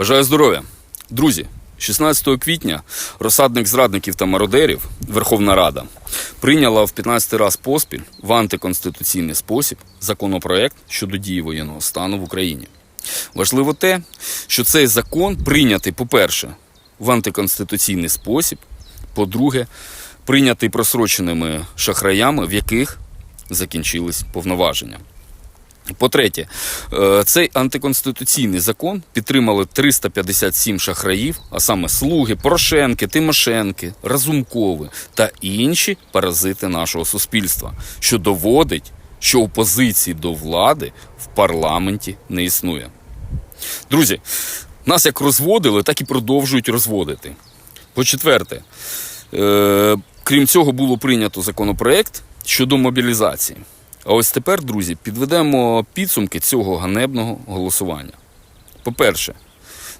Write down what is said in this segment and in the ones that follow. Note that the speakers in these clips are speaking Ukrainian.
Бажаю здоров'я. Друзі, 16 квітня розсадник зрадників та мародерів Верховна Рада прийняла в 15 раз поспіль в антиконституційний спосіб законопроект щодо дії воєнного стану в Україні. Важливо те, що цей закон прийнятий, по-перше, в антиконституційний спосіб, по-друге, прийнятий просроченими шахраями, в яких закінчились повноваження. По-третє, е, цей антиконституційний закон підтримали 357 шахраїв, а саме слуги, Порошенки, Тимошенки, Разумкови та інші паразити нашого суспільства, що доводить, що опозиції до влади в парламенті не існує. Друзі, нас як розводили, так і продовжують розводити. По-четверте, е, крім цього, було прийнято законопроект щодо мобілізації. А ось тепер, друзі, підведемо підсумки цього ганебного голосування. По-перше,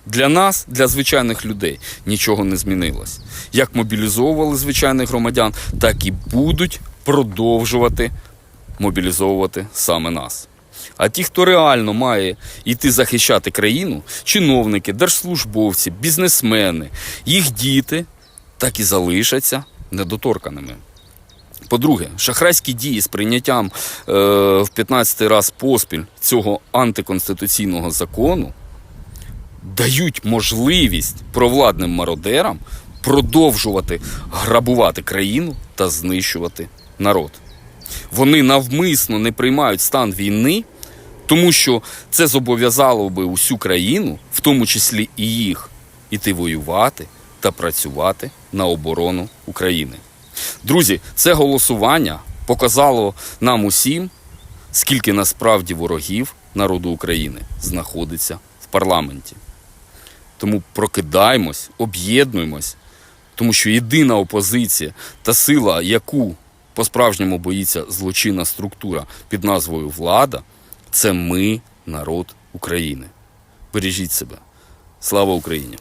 для нас, для звичайних людей, нічого не змінилось. Як мобілізовували звичайних громадян, так і будуть продовжувати мобілізовувати саме нас. А ті, хто реально має йти захищати країну, чиновники, держслужбовці, бізнесмени, їх діти так і залишаться недоторканими. По-друге, шахрайські дії з прийняттям е, в 15 раз поспіль цього антиконституційного закону дають можливість провладним мародерам продовжувати грабувати країну та знищувати народ. Вони навмисно не приймають стан війни, тому що це зобов'язало би усю країну, в тому числі і їх, іти воювати та працювати на оборону України. Друзі, це голосування показало нам усім, скільки насправді ворогів народу України знаходиться в парламенті. Тому прокидаємось, об'єднуємось, тому що єдина опозиція та сила, яку по-справжньому боїться злочинна структура під назвою влада, це ми, народ України. Бережіть себе. Слава Україні!